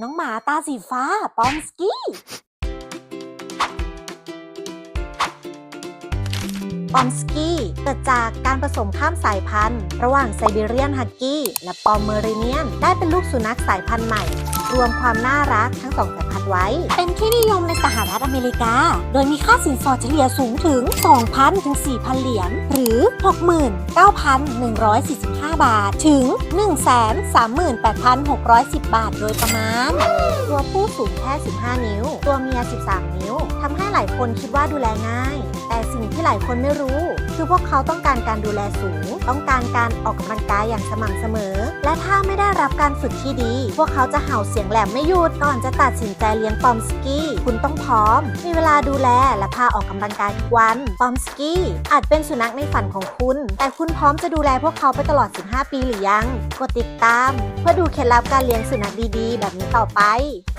น้องหมาตาสีฟ้าปอมสกี้ ปอมสกี้เกิดจากการผสมข้ามสายพันธุ์ ระหว่างไซบีเรียนฮักกี้และปอมเมอริเนียน ได้เป็นลูกสุนัขสายพันธุ์ใหม่ รวมความน่ารักทั้งสองสายพันธุ์ไว้ เป็นที่นิยมในสหรัฐอเมริกา โดยมีค่าสินสอดเฉลี่ยสูงถึง 2,000 ถึง 4,000 เหรียญหรือ 69,145 บาทถึง 138,610 บาท โดยประมาณ ตัวผู้สูงแค่ 15 นิ้ว ตัวเมีย 13 นิ้วทำให้หลายคนคิดว่าดูแลง่าย แต่สิ่งที่ หลายคนไม่รู้ คือพวกเขาต้องการการดูแลสูง ต้องการการออกกำลังกายอย่างสม่ำเสมอ และถ้าไม่ได้รับการฝึกที่ดี พวกเขาจะเห่าเสียงแหลมไม่หยุดก่อนจะตัดสินใจเลี้ยงปอมสกี้ คุณต้องพร้อม มีเวลาดูแลและพาออกกำลังกายทุกวันปอมสกี้ อาจเป็นสุนัขในฝันของคุณ แต่คุณพร้อมจะดูแลพวกเขาไปตลอด 15 ปีหรือยัง กดติดตาม เพื่อดูเคล็ดลับการเลี้ยงสุนัขดีๆ แบบนี้ต่อไป